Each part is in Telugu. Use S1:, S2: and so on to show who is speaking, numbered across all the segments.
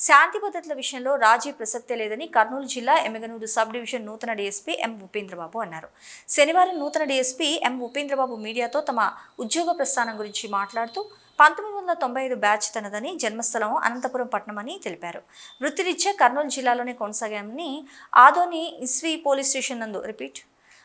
S1: శాంతి భద్రతల విషయంలో రాజీ ప్రసక్తే లేదని కర్నూలు జిల్లా ఎమ్మెగనూరు సబ్ డివిజన్ నూతన డీఎస్పీ ఎం ఉపేంద్రబాబు అన్నారు. శనివారం నూతన డీఎస్పీ ఎం ఉపేంద్రబాబు మీడియాతో తమ ఉద్యోగ ప్రస్థానం గురించి మాట్లాడుతూ పంతొమ్మిది వందల తొంభై ఐదు బ్యాచ్ తనదని జన్మస్థలం అనంతపురం పట్టణమని తెలిపారు. వృత్తిరీత్యా కర్నూలు జిల్లాలోనే కొనసాగామని ఆదోని ఇస్వి పోలీస్ స్టేషన్ నందు repeat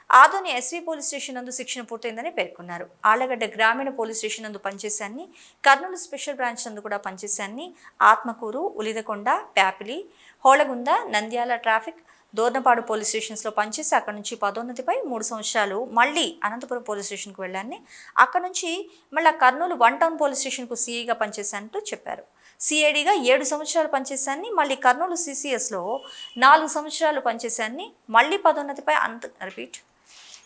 S1: Adoni SV police station నందు శిక్షణ పూర్తయిందని పేర్కొన్నారు. ఆళ్ళగడ్డ గ్రామీణ పోలీస్ స్టేషన్ నందు పనిచేశాన్ని కర్నూలు స్పెషల్ బ్రాంచ్ నందు కూడా పనిచేశాన్ని ఆత్మకూరు ఉలిదకొండ ప్యాపిలి హోళగుంద నంద్యాల ట్రాఫిక్ దోర్నపాడు పోలీస్ స్టేషన్స్లో పనిచేసి అక్కడ నుంచి పదోన్నతిపై మూడు సంవత్సరాలు మళ్ళీ అనంతపురం పోలీస్ స్టేషన్కి వెళ్ళాన్ని. అక్కడ నుంచి మళ్ళీ కర్నూలు వన్ టౌన్ పోలీస్ స్టేషన్కు సీఈగా పనిచేశానంటూ చెప్పారు. సిఐడిగా ఏడు సంవత్సరాలు పనిచేశాన్ని మళ్ళీ కర్నూలు సిసిఎస్లో నాలుగు సంవత్సరాలు పనిచేశాన్ని మళ్ళీ పదోన్నతిపై అంత రిపీట్.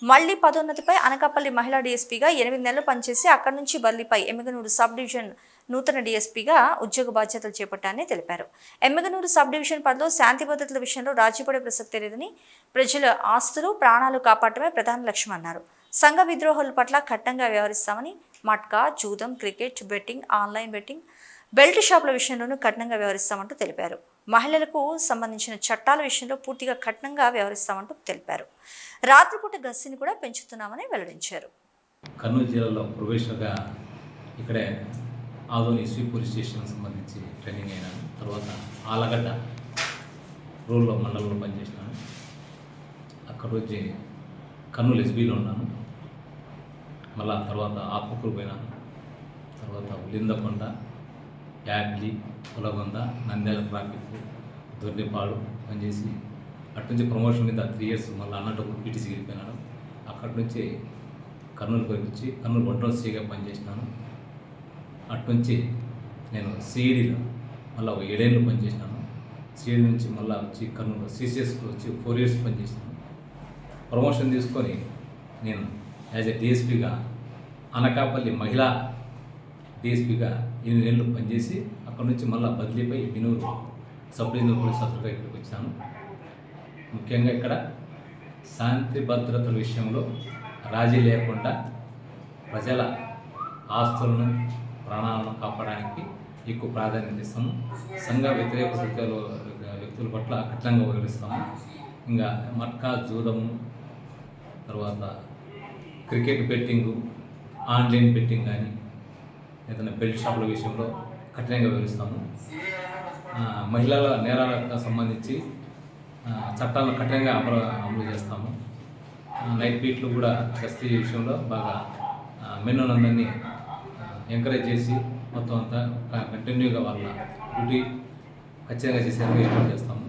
S1: మళ్ళీ పదోన్నతిపై అనకాపల్లి మహిళా డీఎస్పీగా ఎనిమిది నెలలు పనిచేసి అక్కడి నుంచి బదిలీపై ఎమ్మిగనూరు సబ్ డివిజన్ నూతన డీఎస్పీగా ఉద్యోగ బాధ్యతలు చేపట్టారని తెలిపారు. ఎమ్మిగనూరు సబ్ డివిజన్ పనిలో శాంతి భద్రతల విషయంలో రాజీపడే ప్రసక్తి లేదని ప్రజల ఆస్తులు ప్రాణాలు కాపాడటమే ప్రధాన లక్ష్యం అన్నారు. సంఘ విద్రోహాల పట్ల కట్టంగా వ్యవహరిస్తామని మట్కా జూదం cricket betting online betting belt షాపుల విషయంలోనూ కఠినంగా వ్యవహరిస్తామంటూ తెలిపారు. మహిళలకు సంబంధించిన చట్టాల విషయంలో పూర్తిగా కఠినంగా వ్యవహరిస్తామంటూ తెలిపారు. రాత్రిపూట గస్తిని కూడా పెంచుతున్నామని వెల్లడించారు.
S2: కర్నూలు జిల్లాలో ప్రొఫెషనల్గా ఇక్కడే ఆదోని ఎస్వీ పోలీస్ స్టేషన్ సంబంధించి ట్రైనింగ్ అయినాను తర్వాత ఆలగడ్డ రూరల్ మండలంలో పనిచేసినాను. అక్కడ వచ్చి కర్నూలు ఎస్బీలో ఉన్నాను. మళ్ళా తర్వాత ఆత్మకూరు పోయినాను. తర్వాత ఉలిందకొండ యాడ్లీ కులగొంద నంద్యాల ట్రాఫిక్ దొర్నిపాడు పనిచేసి అటు నుంచి ప్రమోషన్ మీద త్రీ ఇయర్స్ మళ్ళీ అన్నట్టు పీటీసీ వెళ్ళిపోయినాను అక్కడి నుంచి కర్నూలు పోయి వచ్చి కర్నూలు వంటల సీగా పనిచేసినాను. అటు నుంచి నేను సిఈడిలో మళ్ళీ ఒక ఏడేళ్ళు పనిచేసినాను. సిఈడి నుంచి మళ్ళీ వచ్చి కర్నూలు సిసిఎస్కి వచ్చి ఫోర్ ఇయర్స్ పనిచేసినాను. ప్రమోషన్ తీసుకొని నేను యాజ్ ఎ డిఎస్పీగా అనకాపల్లి మహిళా డిఎస్పీగా ఎనిమిది నెలలు పనిచేసి అక్కడ నుంచి మళ్ళీ బదిలీపై వినూరు సబ్ డివిజనల్ పోలీస్ ఆఫీసర్గా ఇక్కడికి వచ్చాను. ముఖ్యంగా ఇక్కడ శాంతి భద్రతల విషయంలో రాజీ లేకుండా ప్రజల ఆస్తులను ప్రాణాలను కాపాడడానికి ఎక్కువ ప్రాధాన్యత ఇస్తాము. సంఘ వ్యతిరేక వ్యక్తులు వ్యక్తుల పట్ల కఠినంగా వివరిస్తాము ఇంకా మట్కా జూదము తర్వాత క్రికెట్ బెట్టింగు ఆన్లైన్ బెట్టింగ్ కానీ ఏదైనా బెల్ట్ షాపుల విషయంలో కఠినంగా వివరిస్తాము. మహిళల నేరాలకు సంబంధించి చట్టాలను కఠినంగా అమలు అమలు చేస్తాము. నైట్ బీట్లు కూడా గస్తీ విషయంలో బాగా మెన్నులందరినీ ఎంకరేజ్ చేసి మొత్తం అంతా కంటిన్యూగా వాళ్ళ డ్యూటీ ఖచ్చితంగా చేసేందుకు ఏర్పాటు చేస్తాము.